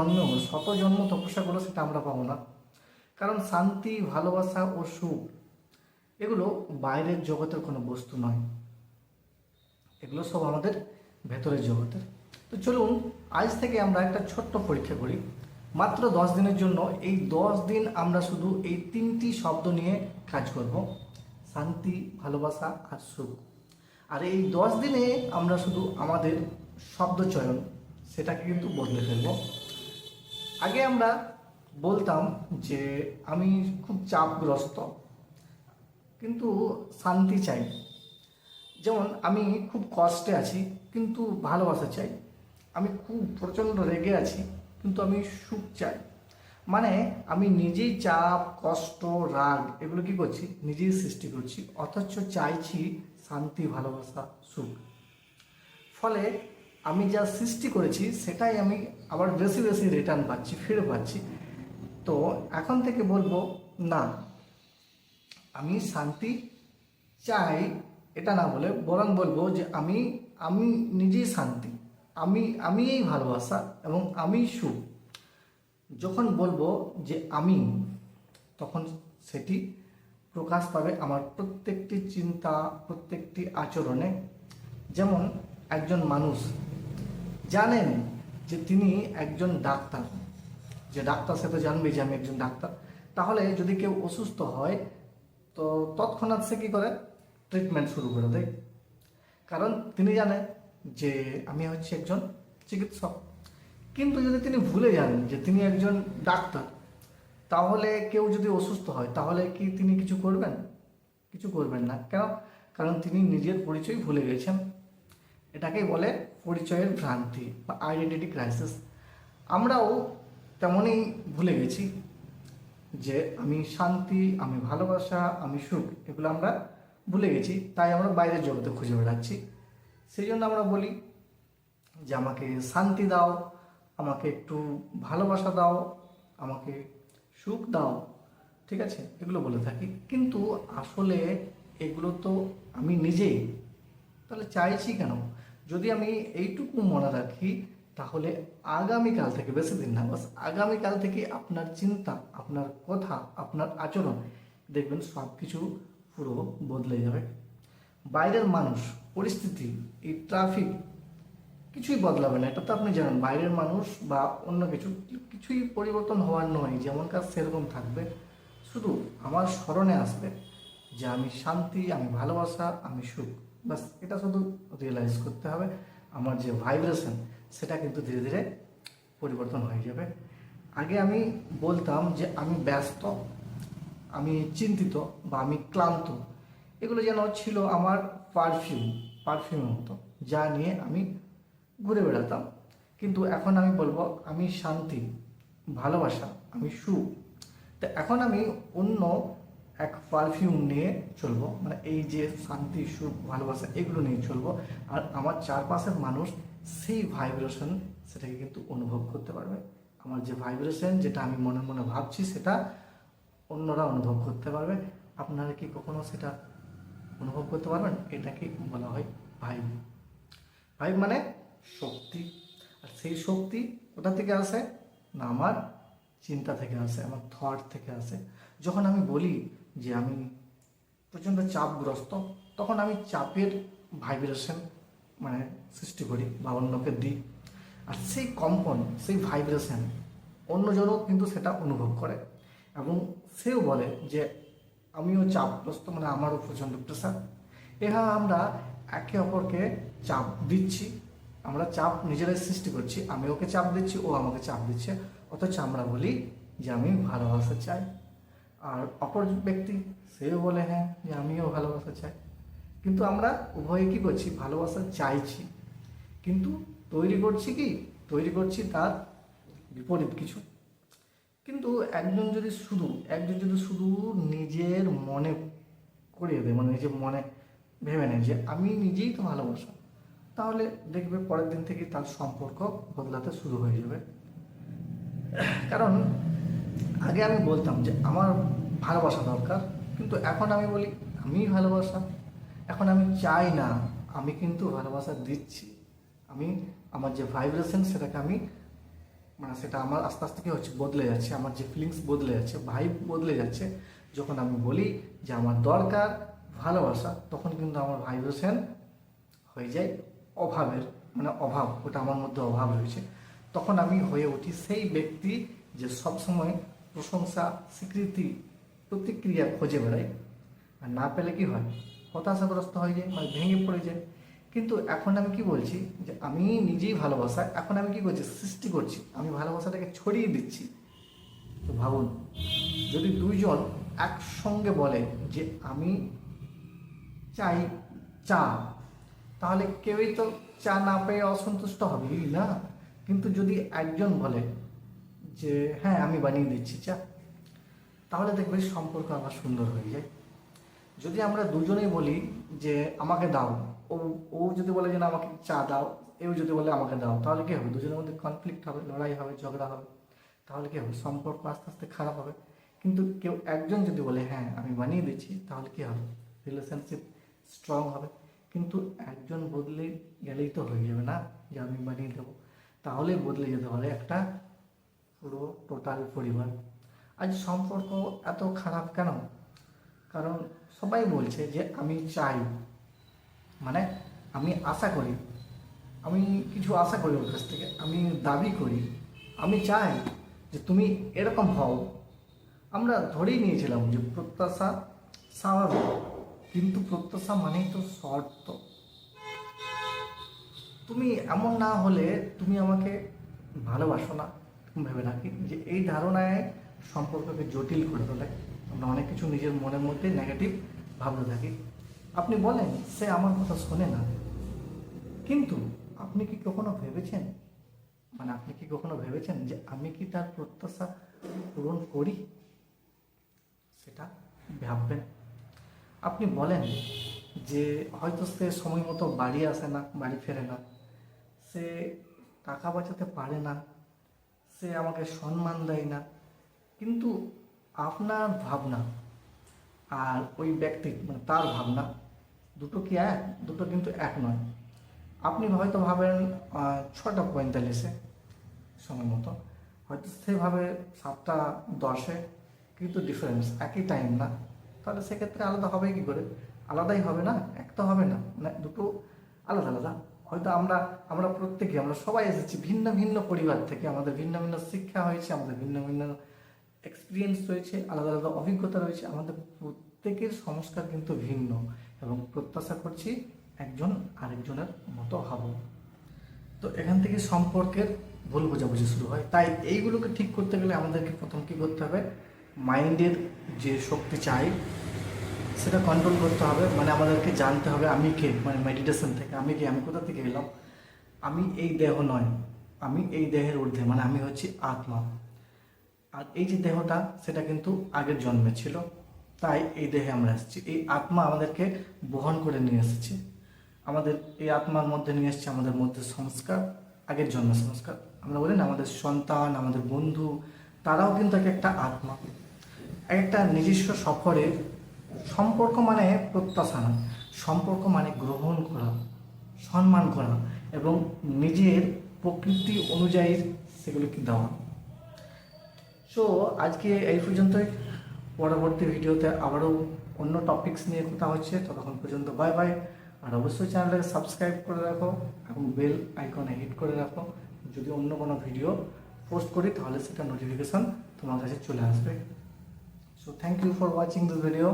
জন্মেও শত জন্ম তপস্যা করে সেটা আমরা পাবো না। কারণ শান্তি, ভালোবাসা ও সুখ, এগুলো বাইরের জগতের কোনো বস্তু নয়। এগুলো সব আমাদের ভেতরের জগতের। তো চলুন, আজ থেকে আমরা একটা ছোট্ট পরীক্ষা করি। মাত্র দশ দিনের জন্য এই দশ দিন আমরা শুধু এই তিনটি শব্দ নিয়ে কাজ করব, শান্তি, ভালোবাসা আর সুখ। আর এই দশ দিনে আমরা শুধু আমাদের শব্দ চয়ন, সেটাকে কিন্তু বদলে ফেলব। আগে আমরা বলতাম যে আমি খুব চাপগ্রস্ত, কিন্তু শান্তি চাই। যেমন আমি খুব কষ্টে আছি, কিন্তু ভালোবাসা চাই। আমি খুব প্রচণ্ড রেগে আছি, কিন্তু আমি সুখ চাই। মানে আমি নিজেই চাপ, কষ্ট, রাগ, এগুলো কি করছি? নিজেই সৃষ্টি করছি, অথচ চাইছি শান্তি, ভালোবাসা, সুখ। ফলে আমি যা সৃষ্টি করেছি, সেটাই আমি আবার বেশি বেশি রিটার্ন পাচ্ছি, ফিরে পাচ্ছি। তো এখন থেকে বলব, না, আমি শান্তি চাই, এটা না বলে বরং বলব যে আমি আমি নিজেই শান্তি, আমি আমি এই ভালোবাসা এবং আমি সুখ। যখন বলব যে আমি, তখন সেটি প্রকাশ পাবে আমার প্রত্যেকটি চিন্তা, প্রত্যেকটি আচরণে। যেমন একজন মানুষ জানেন যে তিনি একজন ডাক্তার। যে ডাক্তার, সে তো জানবে যে আমি একজন ডাক্তার। তাহলে যদি কেউ অসুস্থ হয়, তো তৎক্ষণাৎ সে কী করে? ট্রিটমেন্ট শুরু করে দেয়। কারণ তিনি জানেন যে আমি হচ্ছে একজন চিকিৎসক। কিন্তু যদি তিনি ভুলে যান যে তিনি একজন ডাক্তার, তাহলে কেউ যদি অসুস্থ হয়, তাহলে কি তিনি কিছু করবেন? কিছু করবেন না। কেন? কারণ তিনি নিজের পরিচয় ভুলে গেছেন। এটাকেই বলে পরিচয়ের ভ্রান্তি বা আইডেন্টিটি ক্রাইসিস আমরাও তেমনই ভুলে গেছি যে আমি শান্তি, আমি ভালোবাসা, আমি সুখ, এগুলো আমরা ভুলে গেছি। তাই আমরা বাইরের জগতে খুঁজে বেড়াচ্ছি। সেই জন্য আমরা বলি যে আমাকে শান্তি দাও, আমাকে একটু ভালোবাসা দাও, আমাকে সুখ দাও, ঠিক আছে? এগুলো বলে থাকি। কিন্তু আসলে এগুলো তো আমি নিজেই। তাহলে চাইছি কেন? যদি আমি এইটুকু মনে রাখি, তাহলে আগামীকাল থেকে, বেশি দিন না বাস, আগামীকাল থেকে আপনার চিন্তা, আপনার কথা, আপনার আচরণ, দেখবেন সব কিছু পুরো বদলে যাবে। বাইরের মানুষ, পরিস্থিতি, এই ট্রাফিক কিছুই বদলাবে না। এটা তো আপনি জানেন, বাইরের মানুষ বা অন্য কিছু, কিছুই পরিবর্তন হওয়ার নয়, যেমন কাজ সেরকম থাকবে। শুধু আমার স্মরণে আসবে যে আমি শান্তি, আমি ভালোবাসা, আমি সুখ। বাস এটা শুধু রিয়েলাইজ করতে হবে। আমার যে ভাইব্রেশন সেটা কিন্তু ধীরে ধীরে পরিবর্তন হয়ে যাবে। আগে আমি বলতাম যে আমি ব্যস্ত, আমি চিন্তিত বা আমি ক্লান্ত। এগুলো যেন ছিল আমার পারফিউম পারফিউমের মতো, যা নিয়ে আমি ঘুরে বেড়াতাম। কিন্তু এখন আমি বলব, আমি শান্তি, ভালোবাসা, আমি সুখ। তো এখন আমি অন্য এক পারফিউম নিয়ে চলবো। মানে এই যে শান্তি, সুখ, ভালোবাসা, এগুলো নিয়ে চলবো। আর আমার চারপাশের মানুষ সেই ভাইব্রেশন সেটাকে কিন্তু অনুভব করতে পারবে। আমার যে ভাইব্রেশন যেটা আমি মনে মনে ভাবছি সেটা অন্যরা অনুভব করতে পারবে। আপনারা কি কখনো সেটা অনুভব করতে পারবেন? এটাকে বলা হয় ভাইব ভাইব মানে শক্তি। আর সেই শক্তি কোথা থেকে আসে? না, আমার চিন্তা থেকে আসে, আমার থট থেকে আসে। যখন আমি বলি যে আমি প্রচণ্ড চাপগ্রস্ত। তখন আমি চাপের ভাইব্রেশন মানে সৃষ্টি করি, বা অন্যকে দিই। আর সেই কম্পন, সেই ভাইব্রেশন অন্যজনও কিন্তু সেটা অনুভব করে। এবং সেও বলে যে, আমিও চাপগ্রস্ত মানে আমারও প্রচণ্ড প্রেশার এরা আমরা একে অপরকে চাপ দিচ্ছি। আমরা চাপ নিজেরাই সৃষ্টি করছি। আমি ওকে চাপ দিচ্ছি, ও আমাকে চাপ দিচ্ছে। অথচ আমরা বলি যে, আমি ভালোবাসা চাই। আর অপর ব্যক্তি সেও বলে হ্যাঁ যে আমিও ভালোবাসা চাই। কিন্তু আমরা উভয়ে কী করছি? ভালোবাসা চাইছি। কিন্তু তৈরি করছি কি? তৈরি করছি তার বিপরীত কিছু। কিন্তু একজন যদি শুধু, একজন যদি শুধু নিজের মনে করিয়ে দেয় মানে নিজের মনে ভেবে নেয় যে আমি নিজেই তো ভালোবাসা, তাহলে দেখবে পরের দিন থেকে তার সম্পর্ক বদলাতে শুরু হয়ে যাবে। কারণ আগে আমি বলতাম যে আমার ভালোবাসা দরকার, কিন্তু এখন আমি বলি, আমি ভালোবাসা, এখন আমি চাই না, আমি কিন্তু ভালোবাসা দিচ্ছি। আমি, আমার যে ভাইব্রেশন সেটাকে আমি মানে সেটা আমার আস্তে আস্তে কি হচ্ছে, বদলে যাচ্ছে, আমার যে ফিলিংস বদলে যাচ্ছে ভাইব বদলে যাচ্ছে। যখন আমি বলি যে আমার দরকার ভালোবাসা, তখন কিন্তু আমার ভাইব্রেশন হয়ে যায় অভাবের মানে অভাব, ওটা আমার মধ্যে অভাব রয়েছে। তখন আমি হয়ে উঠি সেই ব্যক্তি যে সবসময় প্রশংসা, স্বীকৃতি, প্রতিক্রিয়া খুঁজে বেড়ায়। আর না পেলে কি হয়? হতাশাগ্রস্ত হয়ে যায় মানে ভেঙে পড়ে যায়। কিন্তু এখন আমি কি বলছি? যে আমি নিজেই ভালোবাসা, এখন আমি কি করছি? সৃষ্টি করছি। আমি ভালোবাসাটাকে ছড়িয়ে দিচ্ছি। তো ভাবুন, যদি দুইজন একসঙ্গে বলে যে আমি চাই চা, তাহলে কেউই তো চা না পেয়ে অসন্তুষ্ট হবেই না। কিন্তু যদি একজন বলে যে হ্যাঁ আমি বানিয়ে দিচ্ছি চা তাহলে দেখবে সম্পর্ক আমার সুন্দর হয়ে যায়। যদি আমরা দুজনেই বলি যে, আমাকে দাও। ও ও যদি বলে যে, না, আমাকে চা দাও। এও যদি বলে, আমাকে দাও। তাহলে কী হবে? দুজনের মধ্যে কনফ্লিক্ট হবে, লড়াই হবে, ঝগড়া হবে। তাহলে কী হবে? সম্পর্ক আস্তে আস্তে খারাপ হবে। কিন্তু কেউ একজন যদি বলে হ্যাঁ আমি বানিয়ে দিচ্ছি, তাহলে কী হবে? রিলেশনশিপ স্ট্রং হবে। কিন্তু একজন বদলে গেলেই তো হয়ে যাবে না যে, আমি বানিয়ে দেবো। তাহলে বদলে যেতে পারে একটা পুরো টোটাল পরিবার আজ সম্পর্ক এত খারাপ কেন? কারণ সবাই বলছে যে আমি চাই। মানে আমি আশা করি। আমি কিছু আশা করি ওর কাছ থেকে। আমি দাবি করি। আমি চাই যে তুমি এরকম হও। আমরা ধরেই নিয়েছিলাম যে প্রত্যাশা স্বাভাবিক। কিন্তু প্রত্যাশা মানেই তো শর্ত। তুমি এমন না হলে তুমি আমাকে ভালোবাসো না। ভেবে রাখি যে এই ধারণায় সম্পর্ককে জটিল করে তোলে। আমরা অনেক কিছু নিজের মনের মধ্যে নেগেটিভ ভাবতে থাকি। আপনি বলেন, সে আমার কথা শোনে না। কিন্তু আপনি কি কখনো ভেবেছেন মানে আপনি কি কখনো ভেবেছেন যে আমি কি তার প্রত্যাশা পূরণ করি? সেটা ভাববেন। আপনি বলেন যে হয়তো সে সময় মতো বাড়ি আসে না, বাড়ি ফেরে না। সে টাকা বাঁচাতে পারে না। সে আমাকে সম্মান দেয় না। কিন্তু আপনার ভাবনা আর ওই ব্যক্তির মানে তার ভাবনা দুটো কি এক? দুটো কিন্তু এক নয়। আপনি হয়তো ভাবেন ছটা পঁয়তাল্লিশে সময় মতো। হয়তো সে ভাবে সাতটা দশে, কিন্তু ডিফারেন্স একই টাইম না। তাহলে সেক্ষেত্রে আলাদা হবে কি করে? আলাদাই হবে না? এক তো হবে না। মানে দুটো আলাদা আলাদা। হয়তো আমরা আমরা প্রত্যেকে, আমরা সবাই এসেছি ভিন্ন ভিন্ন পরিবার থেকে, আমাদের ভিন্ন ভিন্ন শিক্ষা হয়েছে, আমাদের ভিন্ন ভিন্ন এক্সপিরিয়েন্স রয়েছে আলাদা আলাদা অভিজ্ঞতা রয়েছে, আমাদের প্রত্যেকের সংস্কার কিন্তু ভিন্ন এবং প্রত্যাশা করছি একজন আরেকজনের মতো হব। তো এখান থেকে সম্পর্কের ভুল বোঝাবুঝি শুরু হয়। তাই এইগুলোকে ঠিক করতে গেলে আমাদেরকে প্রথম কী করতে হবে? মাইন্ডের যে শক্তি চাই সেটা কন্ট্রোল করতে হবে মানে আমাদেরকে জানতে হবে আমি কে মানে মেডিটেশন থেকে, আমি কে, আমি কোথা থেকে এলাম? আমি এই দেহ নয়, আমি এই দেহের ঊর্ধ্বে মানে আমি হচ্ছি আত্মা। আর এই যে দেহটা, সেটা কিন্তু আগের জন্মে ছিল, তাই এই দেহে আমরা এসেছি। এই আত্মা আমাদেরকে বহন করে নিয়ে এসেছে। আমাদের এই আত্মার মধ্যে নিয়ে এসেছে আমাদের মধ্যে সংস্কার, আগের জন্মের সংস্কার। আমরা বলি না, আমাদের সন্তান, আমাদের বন্ধু, তারাও কিন্তু এক একটা আত্মা। এক একটা নিজস্ব সফরে সম্পর্ক মানে প্রত্যাশা না সম্পর্ক মানে গ্রহণ করা, সম্মান করা এবং নিজের প্রকৃতি অনুযায়ী সেগুলোকে দেওয়া। সো আজকে এই পর্যন্তই। পরবর্তী ভিডিওতে আবারও অন্য টপিকস নিয়ে কথা হচ্ছে। ততক্ষণ পর্যন্ত বাই বাই আর অবশ্যই চ্যানেলটাকে সাবস্ক্রাইব করে রাখো এবং বেল আইকনে হিট করে রাখো। যদি অন্য কোনো ভিডিও পোস্ট করি, তাহলে সেটা নোটিফিকেশন তোমার কাছে চলে আসবে। So thank you for watching this video